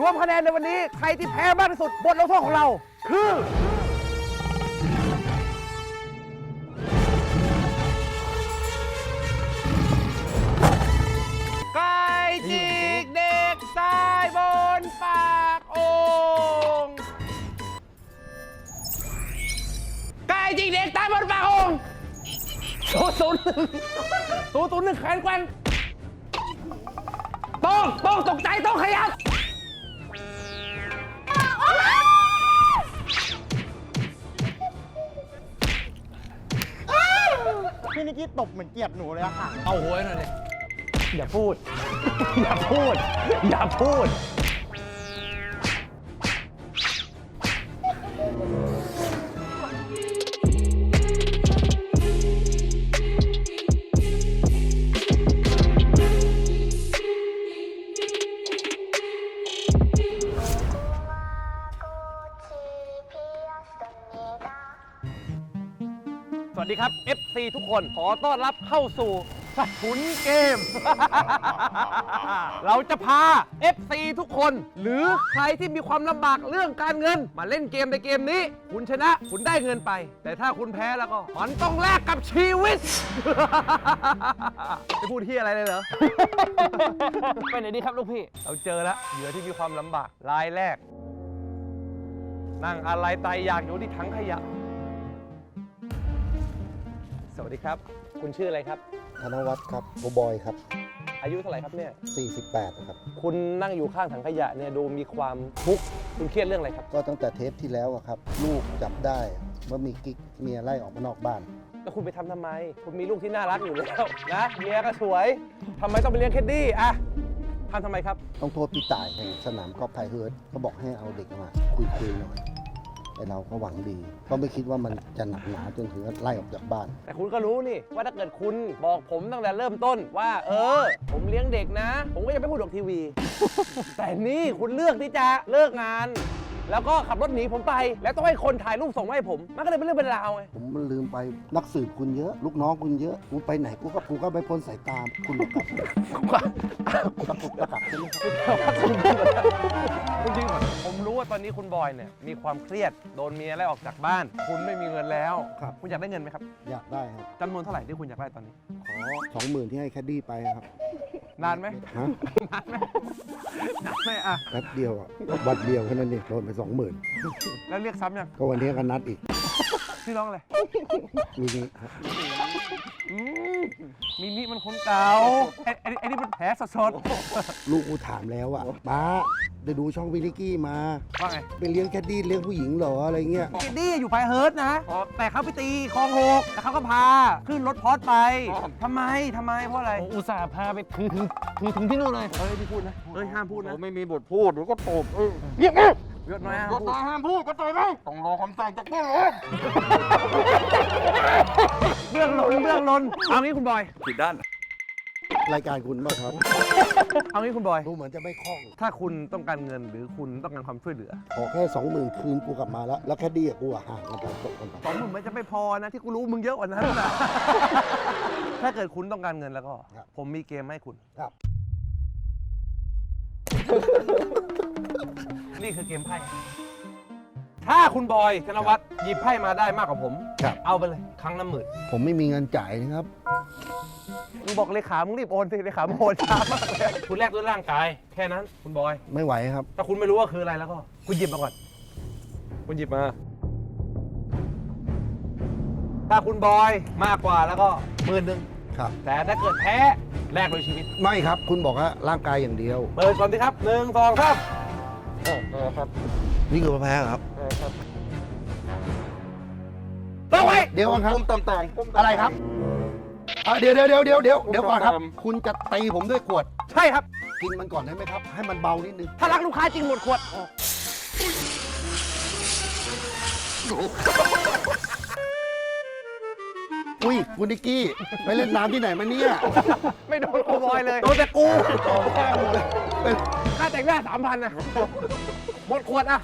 รวมคะแนนในวันนี้ ใครที่แพ้มากที่สุดบทลงโทษของเรา คือ ไก่จิกเด็กทรายบนปากโอ่งไก่จิกเด็กตายบนปากโอ่งศูนย์ศูนย์หนึ่งศูนย์ศูนย์หนึ่งแขนแกว่งต้องต้องตกใจต้องขยับ พี่นิกกี้ตบเหมือนเกลียดหนูเลยอะค่ะ เอาหัวหน่อยดิ อย่าพูด อย่าพูด อย่าพูด ครับ FC ทุกคน ขอต้อนรับเข้าสู่สัทุนเกม เราจะพา FC ทุกคน หรือใครที่มีความลำบากเรื่องการเงิน มาเล่นเกมในเกมนี้ คุณชนะ คุณได้เงินไป แต่ถ้าคุณแพ้แล้วก็ มันต้องแลกกับชีวิต จะพูดที่อะไรเลยเหรอ ไปไหนดีครับลูกพี่ เราเจอแล้วเหยื่อที่มีความลำบากรายแรก นั่งอะไรตายอยากอยู่ที่ถังขยะ สวัสดีครับ คุณชื่ออะไรครับ ธนวัฒน์ครับโบบอยครับ อายุเท่าไหร่ครับเนี่ย 48นะครับ คุณนั่งอยู่ข้างถังขยะเนี่ยดูมีความทุกข์คุณเครียดเรื่องอะไรครับ ก็ตั้งแต่เทปที่แล้วอะครับ ลูกจับได้ว่ามีกิ๊กเมียไล่ออกมานอกบ้าน แล้วคุณไปทำทำไม คุณมีลูกที่น่ารักอยู่แล้วนะเมียก็สวยทำไมต้องไปเลี้ยงแคดดี้อะทำทำไมครับ ต้องโทษพี่ต่ายแห่งสนามกอล์ฟไทยเฮิร์ตเขาบอกให้เอาเด็กมาคุยคุยๆหน่อย แต่เราก็หวังดี ก็ไม่คิดว่ามันจะหนักหนาจนถึงกับไล่ออกจากบ้าน แต่คุณก็รู้นี่ว่าถ้าเกิดคุณบอกผมตั้งแต่เริ่มต้นว่า เออ ผมเลี้ยงเด็กนะ ผมก็จะไม่พูดออกทีวี แต่นี่คุณเลือกที่จะเลิกงาน แล้วก็ขับรถหนีผมไป แล้วต้องให้คนถ่ายรูปส่งมาให้ผม มันก็เลยเป็นเรื่องเป็นราวไงผมมันลืมไปนักสืบคุณเยอะ ลูกน้องคุณเยอะกูไปไหนกูก็กูก็ไม่พ้นสายตาคุณหรอกครับตะกุกตะกักใช่ไหมครับคุณจริงก่อนผมรู้ว่าตอนนี้คุณบอยเนี่ยมีความเครียดโดนเมียไล่ออกจากบ้าน คุณไม่มีเงินแล้ว ครับคุณอยากได้เงินไหมครับอยากได้ครับจำนวนเท่าไหร่ที่คุณอยากได้ตอนนี้ขอสองหมื่นที่ให้แคดดี้ไปครับนานไหมฮะนานไหมนาน ไหมอะแป๊บเดียวอะวันเดียวแค่นั้นเองโดนไปสองหมื่นแล้วเรียกซ้ำยังก็วันนี้ก็นัดอีก พี่น้องอะไร มีนี้ครับอื มมินิมันคนเก่าไอ้ไอ้ไอ้นี่มันแผลสดลูกกูถามแล้วอะป้าได้ดูช่องวินิกกี้มา ๆว่าไงไปเลี้ยงแคดดี้เลี้ยงผู้หญิงเหรออะไรเงี้ย เกดดี้อยู่ไพเฮิร์ตนะแต่เขาไปตีคลองหกแล้วเขาก็พา ขึ้นรถพอดไปทำไมทำไมเพราะอะไรอุตส่าห์พาไปถึงถึงถึงถึงที่นู่นเลย เฮ้ยพี่พูดนะเฮ้ยห้ามพูดนะไม่มีบทพูดหรือก็ตบเออเย อะน้อยห้ามกพูฎดหมายห้ามพูดก็ตบไหมต้องรอคำสั่งจากผู้รู้เรื่องล้นเรื่องล้นเอางี้คุณบอย ผิดด้าน รายการคุณบ้างครับ เอางี้คุณบอย ดูเหมือนจะไม่คล่อง ถ้าคุณต้องการเงินหรือคุณต้องการความช่วยเหลือขอแค่สองหมื่นคืนกูกลับมาแล้ว แล้วแคดดี้กับกูอะห่างกันไปตกกันไปสองหมื่นมันจะไม่พอนะ ที่กูรู้มึงเยอะกว่านั้นนะถ้าเกิดคุณต้องการเงินแล้วก็ ผมมีเกมให้คุณ ครับ นี่คือเกมไพ่ถ้าคุณบอยธนวัฒน์หยิบไพ่มาได้มากกว่าผม ครับ เอาไปเลยครั้งละหมื่นผมไม่มีเงินจ่ายนะครับ มึงบอกเลขามึงรีบโอนสิเลขามึงโอนช้ามากเลยคุณแลกด้วยร่างกายแค่นั้นคุณบอย ไม่ไหวครับ ถ้าคุณไม่รู้ว่าคืออะไรแล้วก็ คุณหยิบมาก่อน คุณหยิบมา ถ้าคุณบอยมากกว่าแล้วก็หมื่นหนึ่งครับ แต่ถ้าเกิดแพ้แลกด้วยชีวิต ไม่ครับ คุณบอกว่าร่างกายอย่างเดียว เปิดก่อนสิครับหนึ่งสองสาม นี่คือแพ้ครับเออครับต้องไว้เดี๋ยวก่อนครับ ก้มต่ำๆก้มต่ำๆ อะไรครับอะเดี๋ยวเดี๋ยวเดี๋ยวเดี๋ยวเดี๋ยวเดี๋ยวก่อนครับผมคุณจะตีผมด้วยขวด ใช่ครับ กินมันก่อนได้ไหมครับ ให้มันเบานิดนึง ถ้ารักลูกค้าจริงหมดขวด อุ้ยคุณนิกกี้ ไปเล่นน้ำที่ไหนมาเนี่ย ไม่โดนโคบอยเลย โดนแต่กูเป็นค่า แต่งหน้าสามพันนะหมดขวดอะ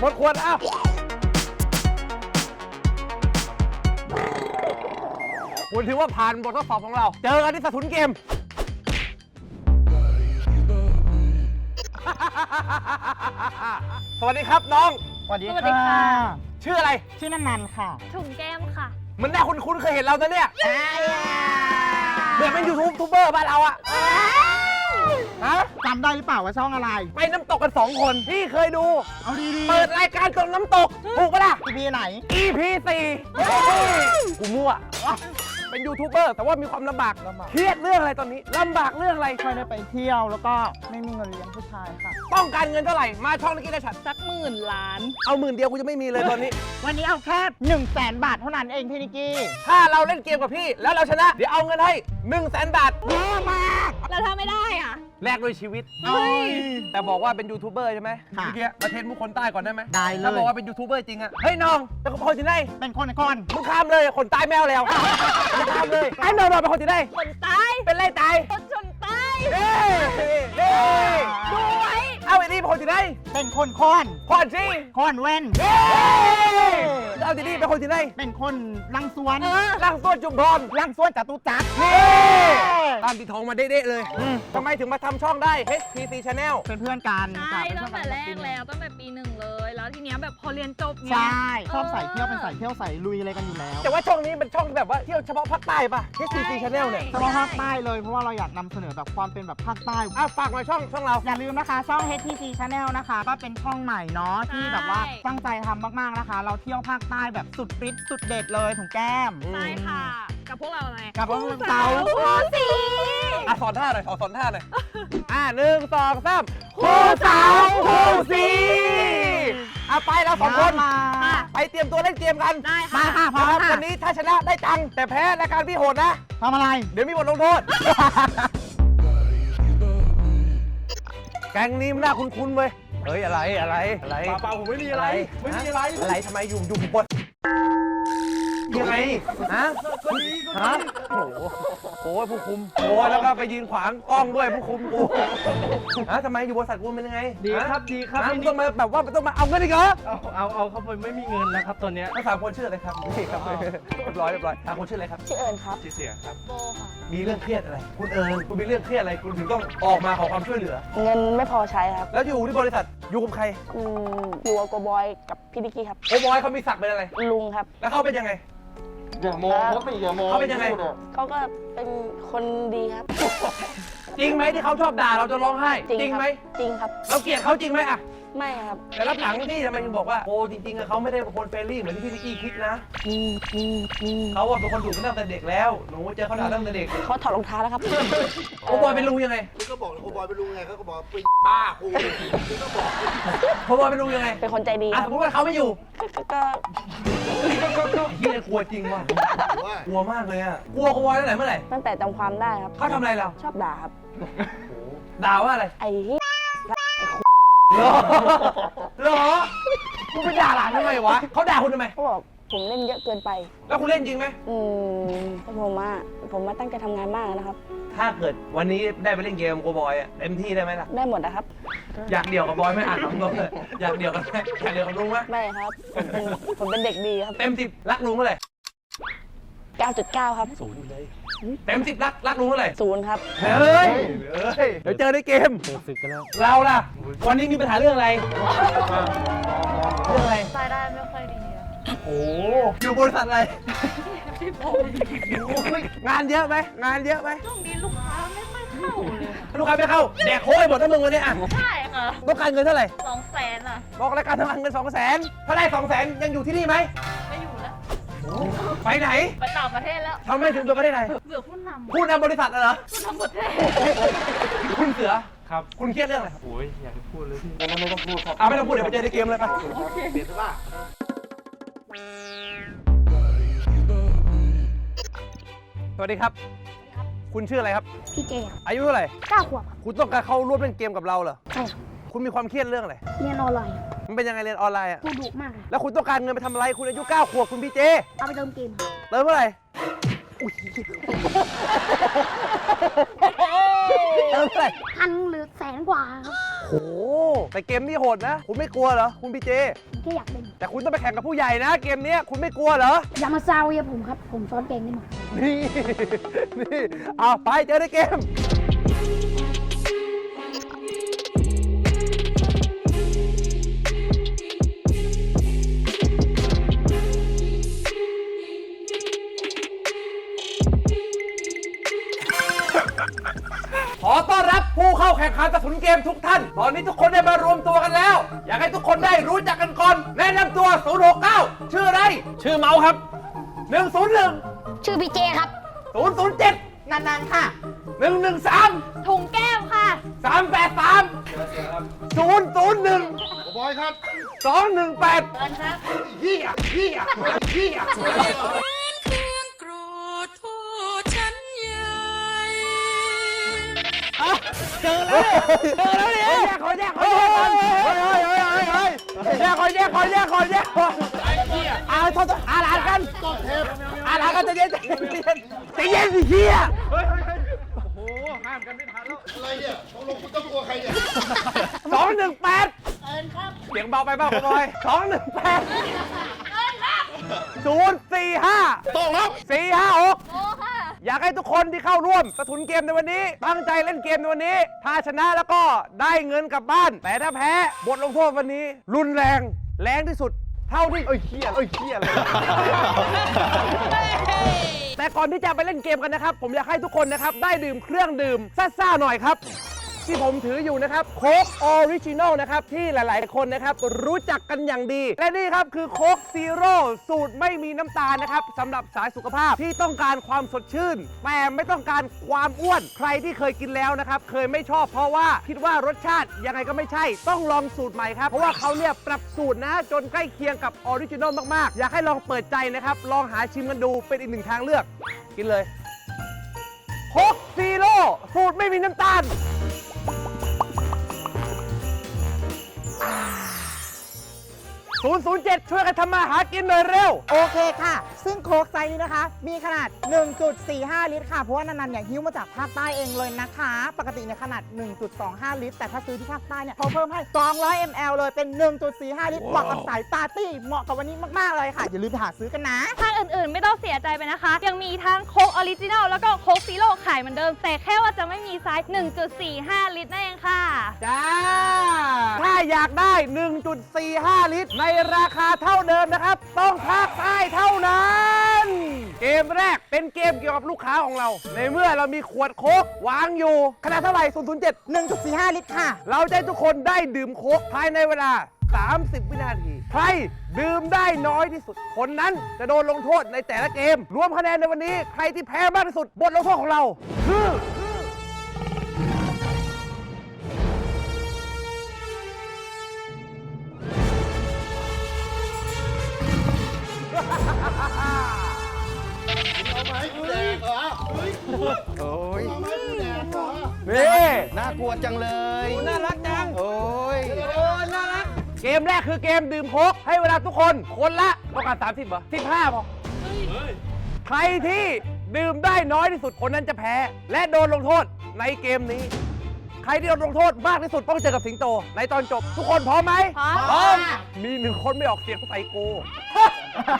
หมดขวดอะคุณถือว่าผ่านบททดสอบของเรา เจอกันที่สถุนเกม สวัสดีครับน้อง สวัสดีสวัสดีค่ะชื่ออะไร ชื่อนันนันค่ะถุงแก้มค่ะ มันน่าคุ้นๆเคยเห็นเรานะเนี่ยเหมือนเป็นยูทูบทูบเบอร์บ้านเราอะ ฮะจำได้หรือเปล่าว่าช่องอะไร ไปน้ำตกกันสองคน พี่เคยดู เอาดีๆเปิดรายการตรงน้ำตก ถูกปะล่ะทีวีไหน EP 4กูมั่ว เป็นยูทูบเบอร์แต่ว่ามีความลำบากลำบาก เครียดเรื่องอะไรตอนนี้ลำบากเรื่องอะไร ไม่ได้ไปเที่ยวแล้วก็ไม่มีเงินเลี้ยงผู้ชายค่ะ ต้องการเงินเท่าไหร่มาช่องนักกีฬาฉันสักหมื่นล้าน เอาหมื่นเดียวกูจะไม่มีเลยตอนนี้ วันนี้เอาแค่1นึ่งแสนบาทเท่านั้นเองพี่นิกกี้ถ้าเราเล่นเกมกับพี่แล้วเราชนะ เดี๋ยวเอาเงินให้1นึ่งแสนบาท เยอะมาก แล้วถ้าไม่ได้อะแลกด้วยชีวิตเฮ้ยแต่บอกว่าเป็นยูทูบเบอร์ใช่ไหมค่ะ เมื่อกี้มาเทรนมุกคนใต้ก่อนได้ไหมได้เลยถ้าบอกว่าเป็นยูทูบเบอร์จริงอะเฮ้ยน้องเป็นคนที่ไหนเป็นคนคนมึงข้ามเลยคนใต้แมวแล้วมึงข้ามเลยไอ้น้องๆเป็นคนที่ไหนคนใต้เป็นไรตายคนชนใต้เฮ้ยเฮ้ย ดูไว้ เอาไอ้นี่เป็นคนที่ไหนเป็นคนคนพอนซี่คนเว้นเฮ้ยเอาที่นี่เป็นคนที่ไหนเป็นคนลังสวนร่างต้นจุมพรลังสวนจตุจักรนี่ตามตีทองมาเด๊ะๆเลยทำไมถึงมาทำช่องได้ HPC Channel เป็นเพื่อนกันใช่ค่ะเป็นตั้งเพื่แต่อนแรนกแล้วตั้งแต่ปีหนึ่งเลย แล้วทีเนี้ยแบบพอเรียนจบไงใช่ชอบเออใส่เที่ยวเป็นใส่เที่ยวใส่ลุยอะไรกันอยู่แล้ว แต่ว่าช่องนี้เป็นช่องแบบว่าเที่ยวเฉพาะภาคใต้ป่ะ HPC Channel เนี่ยเฉพาะภาคใต้เลยเพราะว่าเราอยากนำเสนอแบบความเป็นแบบภาคใต้อะฝากหน่อยช่องช่องเราอย่าลืมนะคะช่อง HTC Channel นะคะก็เป็นช่องใหม่เนาะที่แบบว่าตั้งใจทำมากๆนะคะ เราเที่ยวภาคใต้แบบสุดฤทธิ์สุดเด็ดเลยถุงแก้มใช่ค่ะ กับพวกเราอะไรกับพวกเราเต๋าคู่สีอะสอนท่าหน่อยสอนสอนท่าหน่อยอะหนึ่งสองสามคู่สาวคู่สีอะไปเราสองคนมาไปเตรียมตัวเล่นเกมกันได้มาค่ะค่ะพร้อมนะครับค่ะวันนี้ถ้าชนะได้ตังค์แต่แพ้รายการพี่โหดนะทำอะไร เดี๋ยวมีบทลงโทษแก๊งนี้มันน่าคุ้นๆเว้ยเฮ้ยอะไรอะไรอะไรเปล่าผมไม่มีอะไร ไม่มีอะไร อะไรทำไมอยู่อยู่บน ยังไงฮะฮะโอ้โหโอ้ยผู้คุมโอ้ยแล้วก็ไปยืนขวางกล้องด้วยผู้คุมกูฮะทำไมอยู่บริษัทกูเป็นยังไงดีครับดีครับฮะไม่มึงนี่ต้องมาแบบว่าต้องมาเอาเงินอีกเหรอเอาเอาเอาเข้าไปไม่มีเงินแล้วครับตอนเนี้ยทั้งสามคนชื่ออะไรครับนี่ครับเรียบร้อยเรียบร้อยสามคนชื่ออะไรครับ ชื่อเอิญครับชื่อเสียครับ โบค่ะ มีเรื่องเครียดอะไร คุณเอิญคุณมีเรื่องเครียดอะไร คุณถึงต้องออกมาขอความช่วยเหลือ เงินไม่พอใช้ครับแล้วอยู่ที่บริษัทอยู่กับใครอืมอยู่กับโกบอยกับพี่ดิกกี้ครับโอ้บอยเขามีศักดิ์เป็นอะไร ลุงครับ แล้วเขาเป็นยังไง อย่ามองเขาสิอย่ามองเขาเป็นยังไงเขาก็เป็นคนดีครับ จริงไหมที่เขาชอบด่าเราจะร้องไห้ จริงจริงครัไหม จริงครับ เราเกลียดเขาจริงไหมอะ ไม่ครับแต่รับหลังนี่ทำไมถึงบอกว่าโอ้จริงๆอะเขาไม่ได้เป็นคนเฟรนลี่เหมือนที่พี่นิกกี้คิดนะอืมอืมอืมเขาอะเป็นคนดุตั้งแต่เด็กแล้วหนูเจอเขาด่าตั้งแต่เด็กเขาถอดรองเท้าแล้วครับ โอ้บอยเป็นลุงยังไงก็บอกโอบอยเป็นลุงไงเขาก็บอกเป็นป้ากูก็บอกโอ้บอยเป็นลุงยังไงเป็นคนใจดีอะคสรับมมติว่าเขาไม่อยู่ก็ก็พี่กลัวจริงว่ะว่ากลัวมากเลยอะกลัวโอ้บอยตั้งแต่เมื่อไหร่ตั้งแต่จำความได้ครับเขาทำอะไรเราชอบด่าครับด่าว่าอะไรไอ้เหี้ย เหรอเหรอคุณไปด่าหลานทำไมวะเขาด่าคุณทำไม เขาบอกผมเล่นเยอะเกินไป แล้วคุณเล่นจริงไหม อืมผมมาผมมาตั้งใจทำงานมากนะครับ ถ้าเกิดวันนี้ได้ไปเล่นเกมโกบอยอะเต็มที่ได้ไหมล่ะ ได้หมดนะครับ อยากเดี่ยวกับบอยไหม่อ่านคำตรงเลยอยากเดี่ยวกันไหมอยากเดี่ยวกับลุงไหมไม่ครับ ผมเป็นผมเป็นเด็กดีครับ เต็มสิบรักลุงเท่าไหร่ 9.9 ครับศูนย์เลยเต็มสิบรักรักลุงเท่าไหร่ศูนย์ครับ เฮ้ยเฮ้ย เดี๋ยวเจอในเกมศึกกันแล้ว เราล่ะ วันนี้มีปัญหาเรื่องอะไร เรื่องอะไรรายได้ไม่ค่อยดีอะโอ้อยู่บริษัทอะไรงานเยอะไหมงานเยอะไหมช่วงนี้ลูกค้าไม่ค่อยเข้าเลยลูกค้าไม่เข้า แดกโค้ยหมดทั้งมึงวันนี้อะใช่ค่ะต้องการเงินเท่าไหร่ สองแสนอะบอกรายการทำงานเงินสองแสนถ้าได้สองแสนยังอยู่ที่นี่ไหมไม่อยู่แล้ว ไปไหนไปต่างประเทศแล้วทำไมถึงไปประเทศไหนเบื่อผู้นำผู้นำบริษัทเหรอผู้นำประเทศคุณเสือครับคุณเครียดเรื่องอะไรครับโอ้ยอยากจะพูดเลยพี่ไม่ต้องพูดครับอะไม่ต้องพูดเดี๋ยวไปเจอในเกมเลยไปเปลี่ยนเสื้อผ้าสวัสดีครับ คุณชื่ออะไรครับ พี่เจครับอายุเท่าไหร่เก้าขวบครับคุณต้องการเข้าร่วมเล่นเกมกับเราเหรอใช่ ครับคุณมีความเครียดเรื่องอะไร เรียนออนไลน์มันเป็นยังไงเรียนออนไลน์อะผู้ดุมากเลยแล้วคุณต้องการเงินไปทำอะไร คุณอายุ9ขวบคุณพี่เจเอาไปเติมเกมครับเติมเท่าไหร่อุ๊ยเติมเท่าไหร่พันหรือแสนกว่าครับโห แต่เกมนี่โหดนะ คุณไม่กลัวเหรอ คุณพี่เจ ผมแค่อยากเล่นแต่คุณต้องไปแข่งกับผู้ใหญ่นะ เกมเนี้ยคุณไม่กลัวเหรอ อย่ามาซาเวียผมครับ ผมซ้อนเก่งได้หมด นี่ นี่ เอาไปเจอในเกม อเมาครับหนึ่งศูนย์หนึ่งชื่อพี่เจครับ อาหลานกันใจเย็นใจเย็นใจเย็นสิเฮียอะไรเนี่ยตกลงคุณต้องกลัวใครเนี่ยสองหนึ่งแปดเอิญครับเสียงเบาไปเปล่าคุณบอยสองหนึ่งแปดเอิญครับศูนย์สี่ห้าตรงครับสี่ห้าหกโอ้ค่ะ อยากให้ทุกคนที่เข้าร่วมสทุนเกมในวันนี้ ตั้งใจเล่นเกมในวันนี้ ถ้าชนะแล้วก็ได้เงินกลับบ้าน แต่ถ้าแพ้ บทลงโทษวันนี้ รุนแรง แรงที่สุด เท่าที่เอ้ยเคียเอ้ยเคียเลยแต่ก่อนที่จะไปเล่นเกมกันนะครับ ผมอยากให้ทุกคนนะครับ ได้ดื่มเครื่องดื่มซ่าๆหน่อยครับ ที่ผมถืออยู่นะครับโค้กออริจินอลนะครับที่หลาย ๆ คนนะครับรู้จักกันอย่างดี และนี่ครับคือโค้กซีโร่สูตรไม่มีน้ำตาลนะครับสำหรับสายสุขภาพที่ต้องการความสดชื่น แต่ไม่ต้องการความอ้วน ใครที่เคยกินแล้วนะครับเคยไม่ชอบเพราะว่าคิดว่ารสชาติยังไงก็ไม่ใช่ ต้องลองสูตรใหม่ครับเพราะว่าเขาเนี่ยปรับสูตรนะจนใกล้เคียงกับออริจินอลมาก ๆ อยากให้ลองเปิดใจนะครับลองหาชิมกันดูเป็นอีกหนึ่งทางเลือก กินเลยโค้กซีโร่สูตรไม่มีน้ำตาล 嗯007 ช่วยกันทำมาหากินหน่อยเร็ว โอเคค่ะ ซึ่งโค้กไซส์นี้นะคะ มีขนาด 1.45 ลิตรค่ะ เพราะว่านันๆเนี่ยหิ้วมาจากภาคใต้เองเลยนะคะ ปกติเนี่ยขนาด 1.25 ลิตร แต่ถ้าซื้อที่ภาคใต้เนี่ยเขาเพิ่มให้ 200 ml เลยเป็น 1.45 ลิตรเหมาะกับสายปาร์ตี้ เหมาะกับวันนี้มาก ๆ เลยค่ะ อย่าลืมไปหาซื้อกันนะทางอื่นๆ ไม่ต้องเสียใจไปนะคะ ยังมีทั้งโค้กออริจินัลแล้วก็โค้กซีโร่ขายเหมือนเดิม แต่แค่ว่าจะไม่มีไซส์ 1.45 ลิตรนั่นเองค่ะ จ้า ถ้าอยากได้ 1.45 ลิตร ในราคาเท่าเดิมนะครับ ต้องภาคใต้เท่านั้น เกมแรกเป็นเกมเกี่ยวกับลูกค้าของเรา ในเมื่อเรามีขวดโค้กวางอยู่ขนาดเท่าไหร่ 007 1.45 ลิตรค่ะ เราจะให้ทุกคนได้ดื่มโค้กภายในเวลา 30 วินาที ใครดื่มได้น้อยที่สุด คนนั้นจะโดนลงโทษในแต่ละเกม รวมคะแนนในวันนี้ ใครที่แพ้มากที่สุด บทลงโทษของเรา คือ โอ้ยเอามาให้กูแดกเหรอนี่น่ากลัวจังเลยน่ารักจัง โอ้ยน่ารัก เกมแรกคือเกมดื่มโค้กให้เวลาทุกคน คนละต้องการ30เหรอ15พอใครที่ดื่มได้น้อยที่สุดคนนั้นจะแพ้ และโดนลงโทษในเกมนี้ ใครที่โดนลงโทษมากที่สุดต้องเจอกับสิงโต ในตอนจบ ทุกคนพร้อมไหมพร้อมมีหนึ่งคนไม่ออกเสียงใส่กู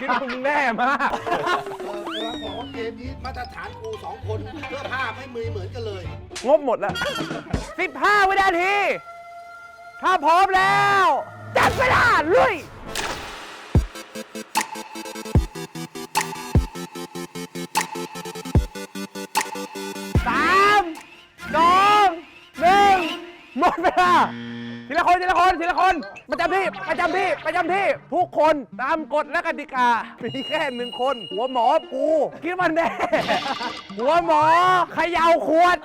คิดว่ามึงแน่มาก เออกำลังบอกว่าเกมนี้มาตรฐานกูสองคนเสื้อผ้าไม่มือเหมือนกันเลย งบหมดแล้ว 15 วินาที ถ้าพร้อมแล้ว จัดเวลาลุย ดเวลาทีละคนทีละคนทีละคนประจำที่ประจำที่ประจำที่ ทุกคนตามกฎและกติกามีแค่หนึ่งคน หัวหมอกูคิดมันแน่หัวหมอเขย่าขวด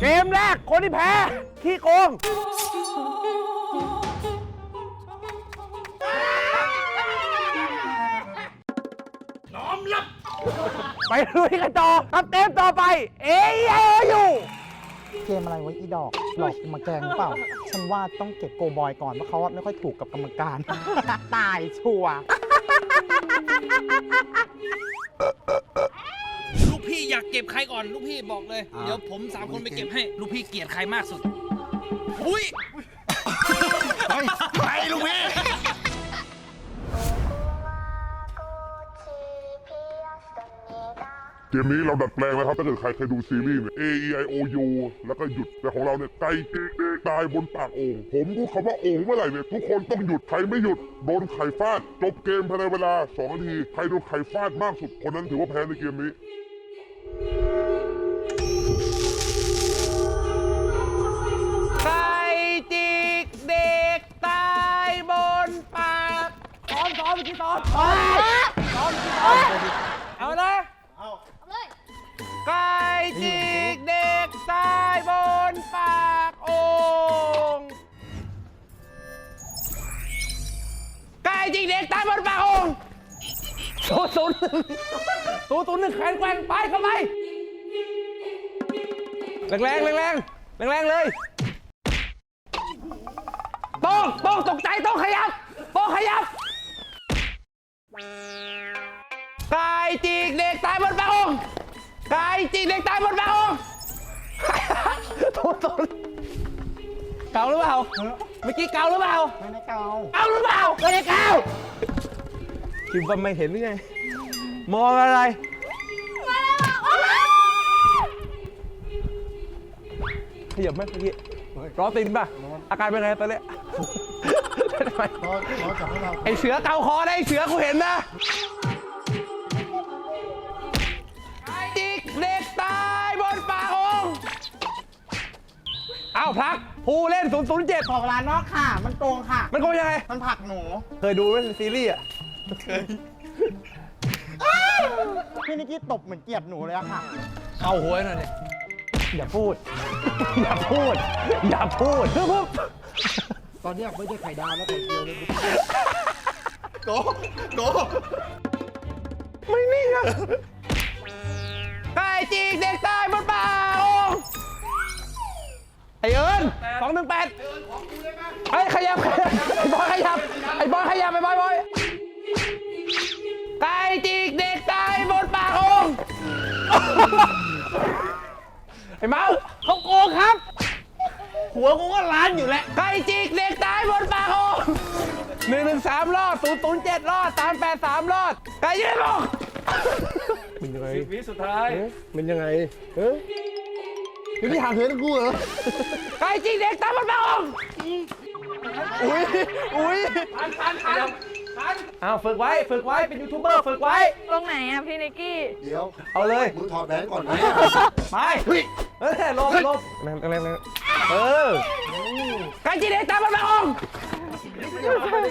เกมแรกคนที่แพ้ขี้โกง ไปลุยกันต่อกับเกมต่อไป เอเออยู่ เกมอะไรไว้อีดอก หลอกกูมาแกล้งหรือเปล่า ฉันว่าต้องเก็บโกบอยก่อนเพราะเขาอะไม่ค่อยถูกกับกรรมการ ตายชัวร์ลูกพี่อยากเก็บใครก่อนลูกพี่บอกเลย เดี๋ยวผมสามคนไปเก็บให้ ลูกพี่เกลียดใครมากสุด อุ้ย ไปลูกพี่ เกมนี้เราดัดแปลงนะครับ ถ้าเกิดใครเคยดูซีรีส์ A E I O U แล้วก็หยุด แต่ของเราเนี่ยไก่ตายบนปากโอ่งผมพูดคำว่าโอ่งเมื่อไหร่เนี่ย ทุกคนต้องหยุด ใครไม่หยุด โดนไข่ฟาด จบเกมภายในเวลา2นาที ใครโดนไข่ฟาดมากสุด คนนั้นถือว่าแพ้ในเกมนี้ไก่จิกเด็กตายบนปากซ้อมซ้อนตมื่อกี้ซ้อมซ้อมซ้อม ไก่จิกเด็กตายบนปากโองศูนย์ศูนย์หนึ่งศูนย์ศูนย์หนึ่งแขวนแกว่งไปเข้าไปแรงแรงแรงแรงแรงแรงเลยต้องต้องตกใจต้องขยับต้องขยับไก่จิกเด็กตายบนปากโองไก่จิกเด็กตายบนปากโองโทษโทษ เกาหรือเปล่า เมื่อกี้เกาหรือเปล่า ไม่ได้เกาเกาหรือเปล่าไม่ได้เกาคิดว่าไม่เห็นหรือไง มองอะไร ขยับไหมเมื่อกี้ร้อนตินป่ะ อาการเป็นไงตอนเนี้ย ทำไมไอเสือเกาคอได้ไอเสือกูเห็นนะจิกเด็กตายบนปากองค์เอาพัก ผู้เล่น 007 ขอเวลานอกค่ะ มันโกงค่ะ มันโกงยังไง มันผลักหนู เคยดูไหมซีรีส์อะพี่นิกกี้ตบเหมือนเกลียดหนูเลยอะค่ะ เข้าหัวหน่อยเนี่ยอย่าพูด อย่าพูด อย่าพูดเพิ่มตอนเนี้ยไม่ใช่ไข่ดาวแล้วไข่เจียวเลยโกโกไม่นิ่งอะไก่จิกเด็กตายบนปากองค์ไอเอิญสองหนึ่งแปดไอ้ยขยับขยับ ไอ้บอยขยับ ไอ้บอยขยับไอ้บอยบอยไก่จิกเด็กตายบนปากองค์ไอ้เมาเขาโกงครับ หัวกูก็ล้านอยู่แล้วไก่จิกเด็กตายบนปากองค์หนึ่งหนึ่งสามรอดศูนย์ศูนย์เจ็ดรอดสามแปดสามรอดไก่ยืนบอกมันยังไง สิบวิสุดท้าย มันยังไงเฮ้ยยังไม่หาเห็นกูเหรอไก่จิกเด็กตายบนปากองค์อุ้ย อุ้ย ทันทันทันทันอ้าวฝึกไว้ฝึกไว้เป็นยูทูบเบอร์ฝึกไว้ ตรงไหนอะพี่นิกกี้ เดี๋ยว เอาเลยมึงถอดแหวนก่อนไหมไปเฮ้ยเฮ้ยลบลบแรงแรงแรงเออไก่จีเด็กตามมันมาองนิดเดียวก็ไม่ได้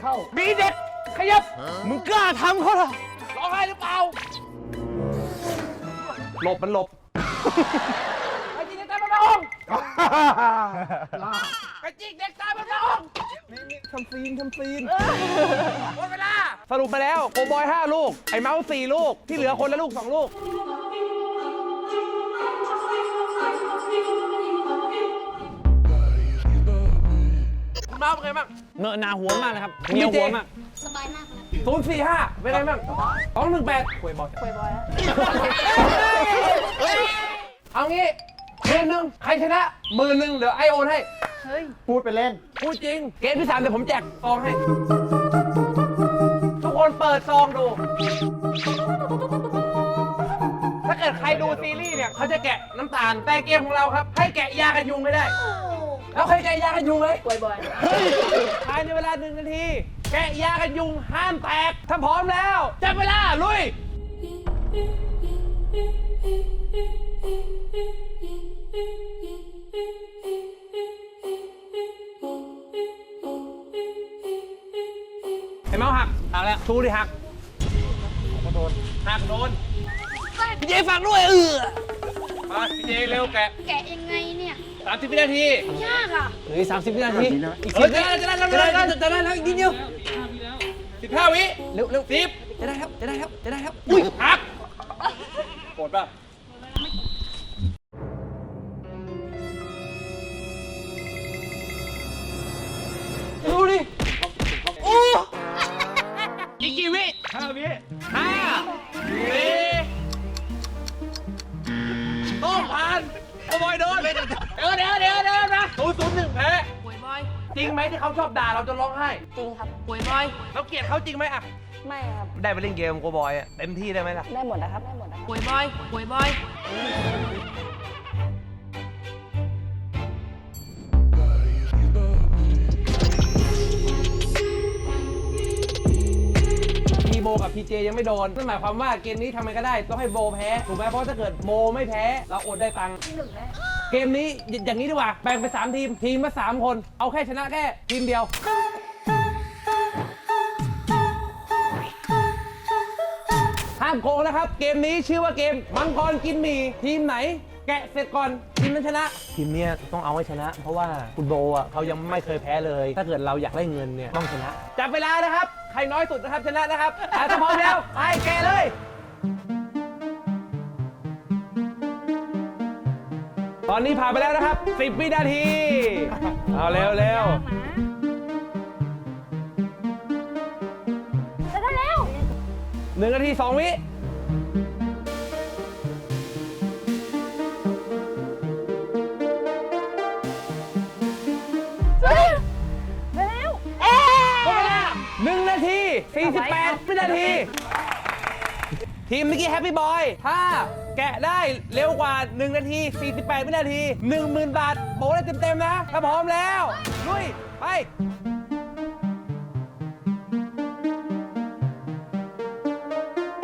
เข้า มีเด็กขยับ มึงกล้าทำเขาเหรอร้องไห้หรือเปล่า หลบมันหลบไก่จีเด็กตามมันมาองไก่จีเด็กตามมันมาองนี่นี่ทำซีนทำซีน หมดเวลา สรุปมาแล้วโกบอย 5 ลูก ไอ้เมาส์4ลูก ที่เหลือคนละลูก 2 ลูก คุณบ้าเป็นไงบ้างเนอะหนาหัวมากเลยครับเหนียวหัวมาก สบายมากครับ ศูนย์สี่ห้าเป็นไงบ้างสองหนึ่งแปดคุยบอลคุยบอยอะเอางี้หมื่นหนึ่งใครชนะหมื่นหนึ่งเดี๋ยวไอโอนให้ เฮ้ย พูดไปเล่น พูดจริง เกมที่สามเดี๋ยวผมแจกซองให้ ทุกคนเปิดซองดู ถ้าเกิดใครดูซีรีส์เนี่ย เขาจะแกะน้ำตาล แต่เกมของเราครับ ให้แกะยากันยุงให้ได้ แล้วใครแกะยากันยุงเลยบ่อยๆภายในเวลาหนึ่งนาที แกะยากันยุงห้ามแตก ถ้าพร้อมแล้วจับเวลาลุย ไอ้เมาหักหักแล้วชูดิหักโดนหักโดนพี่เจฟังด้วยเออมาพี่เจเร็วแกะ แกะยังไงเนี่ย สามสิบวินาทียากอะเหลือสามสิบวินาที อีกสิบจะได้จะได้จะได้จะได้แล้วอีกนิดเดียว สิบห้าวิเร็วเร็วสิบจะได้ครับ จะได้ครับ จะได้ครับ อุ้ยหักโกรธป่ะ จริงไหมอะไม่ครับได้ไปเล่นเกมโกบอยอะเต็มที่ได้ไหมล่ะ ได้หมดนะครับได้หมดนะครับ ป่วยบอยป่วยบอยพีโบกับพีเจยังไม่โดนนั่นหมายความว่าเกมนี้ทำไงก็ได้ต้องให้โบแพ้ถูกไหมเพราะถ้าเกิดโบไม่แพ้ เราอดได้ตังค์เกมนี้อย่างนี้ดีกว่าแบ่งเป็น3ทีมทีมละ3คน เอาแค่ชนะแค่ทีมเดียว โค้งนะครับ เกมนี้ชื่อว่าเกมมังกรกินหมี่ทีมไหน แกะเสร็จก่อนทีมนั้นชนะ ทีมเนี้ยต้องเอาให้ชนะ เพราะว่าคุณโบอะเขายังไม่เคยแพ้เลย ถ้าเกิดเราอยากได้เงินเนี่ยต้องชนะจับเวลานะครับ ใครน้อยสุดนะครับชนะนะครับอะถ้าพร้อมแล้วไปแกะเลยตอนนี้ผ่านไปแล้วนะครับ 10 วินาที เอาเร็วเร็วจะได้แล้วหนึ่งนาทีสองวิ 48วินาที ทีมเมื่อกี้แฮปปี้บอย ถ้าแกะได้เร็วกว่า 1 นาที 48 วินาที 10,000 บาทโบได้เต็ม ๆ นะ ถ้าพร้อมแล้ว ลุย ไป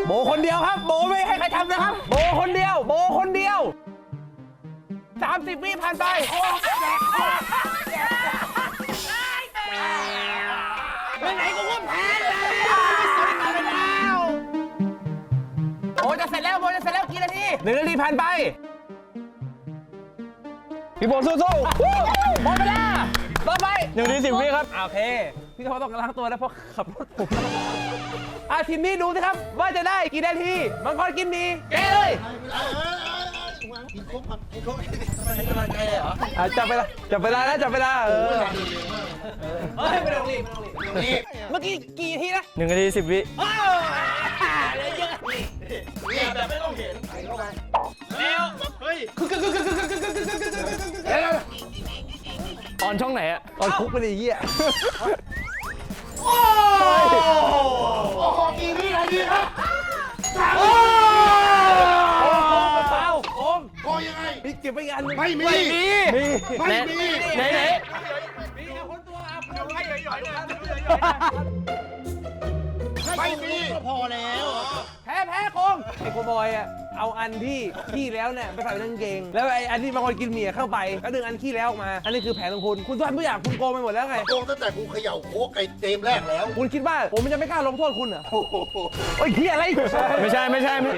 โบคนเดียวครับ โบไม่ให้ใครทำนะครับ โบคนเดียว โบคนเดียว 30 วิผ่านไปไปไห หนึ่งนาทีผ่านไป พี่โบสู้ๆวู้หมดเวลาต่อไปหนึ่งนาทีสิบวิครับ โอเค พี่โทต้องล้างตัวนะเพราะขับรถผมอะทีมนี้ดูสิครับ ว่าจะได้กี่นาทีมังกรกินดีแกะเลยอะจับเวลาจับเวลานะจับเวลาเออเฮ้ยไม่ต้องรีบไม่ต้องรีบเมื่อกี้กี่นาทีนะหนึ่งนาทีสิบวิอ้าวเหลือเยอะ เนี่แบบไม่ต้องเห็นเข้าไปแล้วเฮ้ยออนช่องไหนอะออนคุกไปเลยเหี้ยโอ้โหอีนี่อะไรดีครับสาโอ้เปล่าโอ้พอยังไงพี่เก็บไปกันไม่มี ไม่มีไม่มีหนไหนมีอาคนตัวอาคนไม่หย่อยหย่อยไม่มีก็พอแล้ว แพ้แพ้โคงไอ้โคบอยอะเอาอันที่ขี้แล้วเนี่ยไปใส่ในกางเกง แล้วไอ้อันที่บางคนกินเมียเข้าไปแล้วดึงอันขี้แล้วออกมา อันนี้คือแผนของคุณ คุณทำทุกอย่างคุณโกงไปหมดแล้วไง โกงตั้งแต่กูเขย่าโค้กไอ้เกมแรกแล้ว คุณคิดว่าผมจะไม่กล้าลงโทษคุณเหรอโอ้ยเฮียอะไรไม่ใช่ไม่ใช่ไม่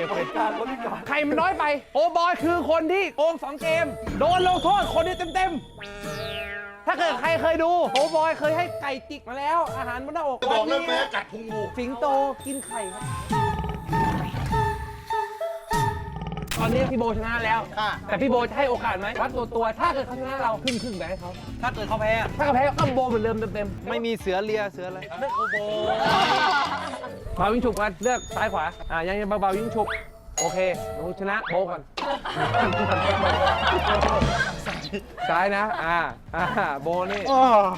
ใครมันน้อยไปโอบอยคือคนที่โกงสองเกม โดนลงโทษคนนี้เต็มๆถ้าเกิดใครเคยดูโอบอยเคยให้ไก่จิกมาแล้ว อาหารบนหน้าอกจะบอกเรื่องแม้กัดพุงงูสิงโตกินไข่ครับ ตอนนี้พี่โบชนะแล้วแต่พี่โบจะให้โอกาสไหมวัดตัวตัวๆถ้าเกิดเขาชนะเราครึ่งครึ่งๆแบ่งให้เขาถ้าเกิดเขาแพ้อะถ้าเขาแพ้ก็โบเหมือนเดิมเต็มๆไม่มีเสือเลียเสืออะไรเลือกโอโบเบาวิ่งฉุบกันเลือกซ้ายขวาอ่ายังยังเบาๆวิ่งฉุบโอเคเดี๋ยวคุณชนะโบก่อนซ้ายนะอ่าอ่าโบนี่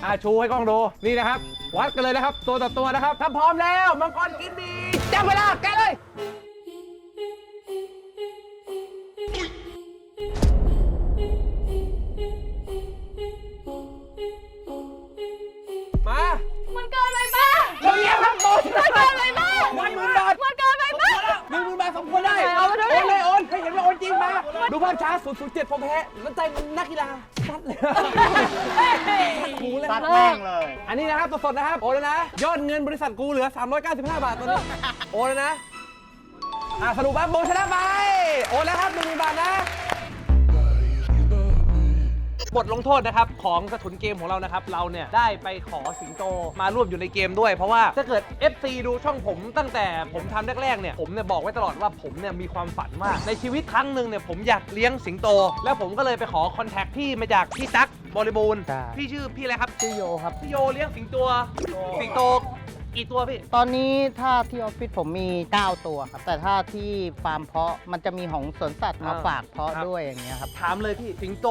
อ่าชูให้กล้องดูนี่นะครับ วัดกันเลยนะครับ ตัวต่อตัวนะครับ ถ้าพร้อมแล้ว มังกรกินดีจับเวลาแกะเลย มาดูภาพช้า007ผมแพ้น้ำใจนักกีฬาซัดเลยกูเลยตัดแม่งเลย อันนี้นะครับสดๆนะครับโอนแล้วนะ ยอดเงินบริษัทกูเหลือ 395 บาทตอนนี้โอนแล้วนะอะสรุปว่าโบชนะไปโอนแล้วครับ1 0,000บาทนะ บทลงโทษนะครับของสถุนเกมของเรานะครับ เราเนี่ยได้ไปขอสิงโตมาร่วมอยู่ในเกมด้วย เพราะว่าถ้าเกิด FC ดูช่องผมตั้งแต่ผมทำแรกๆเนี่ยผมเนี่ยบอกไว้ตลอดว่าผมเนี่ยมีความฝันว่าในชีวิตครั้งหนึ่งเนี่ยผมอยากเลี้ยงสิงโต แล้วผมก็เลยไปขอคอนแทคพี่มาจากพี่ตั๊กบริบูรณ์พี่ชื่อพี่อะไรครับชื่อโยครับพี่โยเลี้ยงสิงตัวสิงโต กี่ตัวพี่ ตอนนี้ถ้าที่ออฟฟิศผมมี 9 ตัวครับ แต่ถ้าที่ฟาร์มเพาะมันจะมีของสวนสัตว์มาอ่าฝากเพาะครับ ด้วยอย่างเงี้ยครับ ถามเลยพี่สิงโต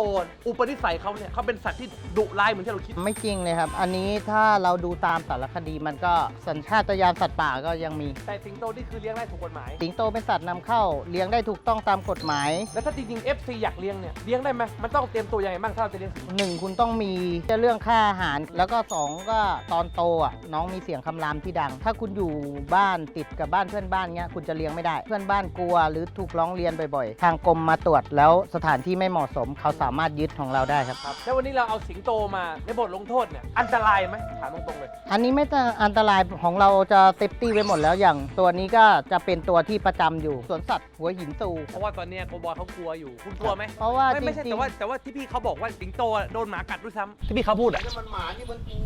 อุปนิสัยเขาเนี่ยเขาเป็นสัตว์ที่ดุร้ายเหมือนที่เราคิด ไม่จริงเลยครับ อันนี้ถ้าเราดูตามสารคดีมันก็สัญชาตญาณสัตว์ป่าก็ยังมี แต่สิงโตนี่คือเลี้ยงได้ถูกกฎหมาย สิงโตเป็นสัตว์นำเข้าเลี้ยงได้ถูกต้องตามกฎหมาย แล้วถ้าจริงๆ FC อยากเลี้ยงเนี่ยเลี้ยงได้ไหมมันต้องเตรียมตัวยังไงบ้างถ้าเราจะเลี้ยงสิงโต หนึ่งคุณต้องมีเรื่องค่าอาหาร แล้วก็สองก็ตอนโตอะน้องมีเสียงคำรามำที่ดัง ถ้าคุณอยู่บ้านติดกับบ้านเพื่อนบ้านเงี้ยคุณจะเลี้ยงไม่ได้ เพื่อนบ้านกลัว หรือถูกร้องเรียนบ่อยๆ ทางกรมมาตรวจแล้วสถานที่ไม่เหมาะสม เขาสามารถยึดของเราได้ครับถ้าวันนี้เราเอาสิงโตมาในบทลงโทษเนี่ยอันตรายไหมถามตรงๆเลย อันนี้ไม่ต้องอันตรายของเราจะเซฟตี้ไว้หมดแล้วอย่าง ตัวนี้ก็จะเป็นตัวที่ประจำอยู่สวนสัตว์หัวหินตู เพราะว่าตอนเนี้ยโกบอยเขากลัวอยู่คุณกลัวไหมเพราะว่าไม่ไม่ใช่จริงๆ แต่ว่าแต่ว่าที่พี่เขาบอกว่าสิงโตอะโดนหมากัดด้วยซ้ำที่พี่เขาพูดอะ มันหมานี่มันกู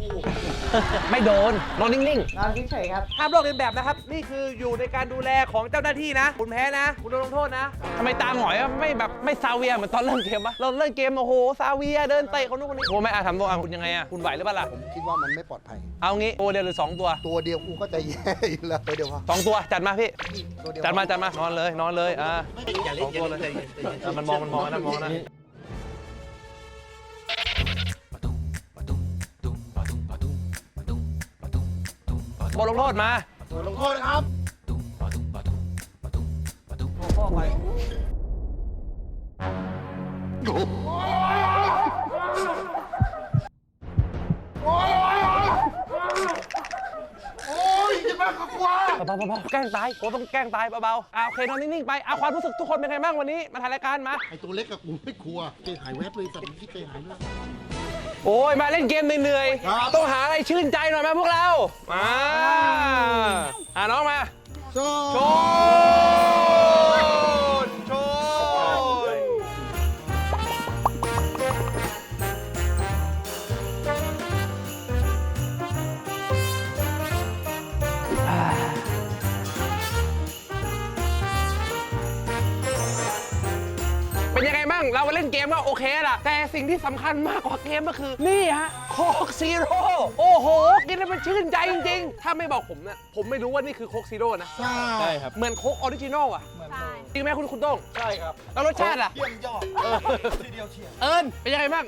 ไม่โดนนอนนิ่งนอนเฉยๆครับๆห้ามลอกเลียนแบบนะครับ นี่คืออยู่ในการดูแลของเจ้าหน้าที่นะ คุณแพ้นะ คุณโดนลงโทษนะ ทำไมตาหงอยอะไม่แบบไม่ซาเวียเหมือนตอนเริ่มเกมปะเราเริ่มเกมโอ้โหซาเวียเดินเตะคนนู้นคนนี้โอ้ไม่อาทำตัวอะคุณยังไงอะคุณไหวหรือเปล่าล่ะผมคิดว่ามันไม่ปลอดภัย เอางี้ตัวเดียวหรือสองตัวตัวเดียวกูก็จะแย่อยู่แล้วตัวเดียวพอสองตัวจัดมาพี่ตัวเดียวจัดมาจัดมานอนเลยนอนเลยอ่าสองตัวเลยเออมันมองมันมองนะมองนะ ทลงโทษมาตัวลงโทษนะครับโอ้ยจะมากกว่าเบาๆเบาๆแกล้งตายโอ้ต้องแกล้งตายเบาๆอ่าโอเค นอนนิ่ง ๆ ไปเอาความรู้สึกทุกคนเป็นไงบ้างวันนี้ มาถ่ายรายการมา ไอตัวเล็กกับกูไม่กลัวใจหายแวบเลยสัตว์ที่ใจหายเลย โอ้ยมาเล่นเกมเหนื่อยครับๆต้องหาอะไรชื่นใจหน่อยไหมพวกเรามาอ่าน้องมาโซ่โชน เราเล่นเกมก็โอเคล่ะ แต่สิ่งที่สำคัญมากกว่าเกมก็คือ นี่ฮะโคกซีโร่โอ้โห กินแล้วมันชื่นใจจริง ๆ ถ้าไม่บอกผมเนี่ยผมไม่รู้ว่านี่คือโคกซีโร่นะ ใช่ ใช่ครับ เหมือนโคกออริจินอลอะใช่จริงไหมคุณคุณโต้งใช่ครับแล้วรสชาติอะ เยี่ยมยอดทีเดียวเชียร์เอิญเป็นยังไงบ้าง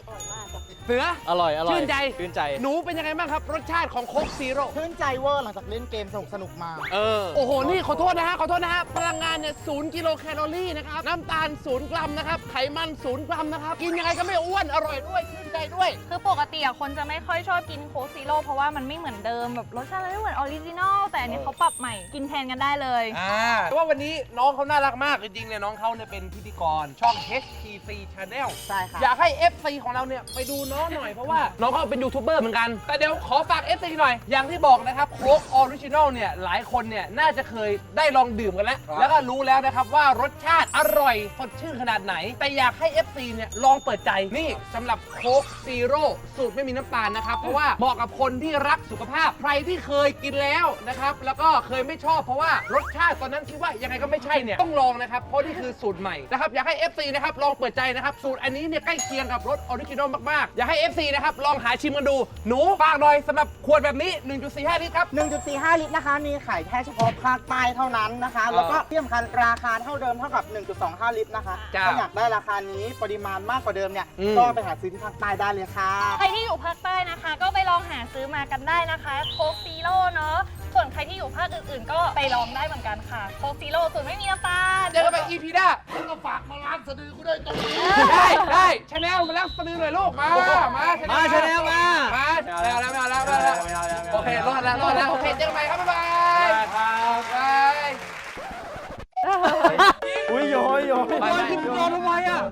เสือ อร่อย อร่อยชื่นใจ ชื่นใจ หนูเป็นยังไงบ้างครับ รสชาติของโคกซีโร่ชื่นใจเวอร์หลังจากเล่นเกมสนุกสนุกๆมา เออ โอ้โห นี่ขอโทษนะฮะ ขอโทษนะฮะ พลังงานเนี่ยศูนย์กิโลแคลอรี่นะครับ น้ำตาลศูนย์กรัมนะครับ ไขมันศูนย์กรัมนะครับ กินยังไงก็ไม่อ้วน อร่อยด้วยชื่นใจด้วย คือปกติอะคนจะไม่ค่อยชอบกินโค้กซีโร่เพราะว่ามันไม่เหมือนเดิมแบบรสชาติมันไม่เหมือนออริจินอลแต่อันนี้เขาปรับใหม่กินแทนกันได้เลย อ่า แต่ว่าวันนี้น้องเขาน่ารักมากจริงๆเนี่ยน้องเขาเนี่ยเป็นพิธีกรช่อง HTC Channel ใช่ค่ะ อยากให้ FC ของเราเนี่ยไปดูน้องหน่อยเพราะว่าน้องเขาเป็นยูทูบเบอร์เหมือนกัน แต่เดี๋ยวขอฝาก FC หน่อย อย่างที่บอกนะครับโค้กออริจินอลเนี่ยหลายคนเนี่ยน่าจะเคยได้ลองดื่มกันแล้ว แล้วก็รู้แล้วนะครับว่ารสชาติอร่อยสดชื่นขนาดไหน แต่อยากให้ FC เนี่ยลองเปิดใจนี่สำหรับโค้กซีโร่สูตรไม่มีน้ำตาลนะครับ เพราะว่าเหมาะกับคนที่รักสุขภาพใครที่เคยกินแล้วนะครับแล้วก็เคยไม่ชอบเพราะว่ารสชาติตอนนั้นคิดว่ายังไงก็ไม่ใช่เนี่ยต้องลองนะครับ เพราะนี่คือสูตรใหม่นะครับ อยากให้ FC นะครับลองเปิดใจนะครับ สูตรอันนี้เนี่ยใกล้เคียงกับรสออริจินอลมาก ๆ อยากให้ FC นะครับลองหาชิมกันดู หนูฝากหน่อยสำหรับขวดแบบนี้ 1.45 ลิตรครับ 1.45 ลิตรนะคะ มีขายแค่เฉพาะภาคใต้เท่านั้นนะคะ แล้วก็ที่สำคัญราคาเท่าเดิมเท่ากับ 1.25 ลิตรนะคะ จ้าถ้าอยากได้ราคานี้ปริมาณมากกว่าเดิมเนี่ย อืม ก็ไปหาซื้อที่ภาคใต้ได้เลยค่ะ ใครที่อยู่ภาคใต้นะคะ ก็ไปลองหาซื้อมากันได้นะคะโค้กซีโร่เนาะส่วนใครที่อยู่ภาคอื่นๆ ก็ไปลองได้เหมือนกันค่ะโค้กซีโร่สูตรไม่มีน้ำตาลเจอกันไป EP หน้า แล้วก็ฝากมาล้างสะดือกูด้วยตรงนี้ ได้ได้ชาแนลมาแล้วสะดือหน่อยลูก มา มามา Channel มามาแล้วแล้วแล้วแล้วแล้วโอเครอดแล้วรอดแล้วโอเคเจอกันใหม่ครับบ๊ายบายครับบาย อุ้ยโยยโยย ไปไปโยนทำไมอะ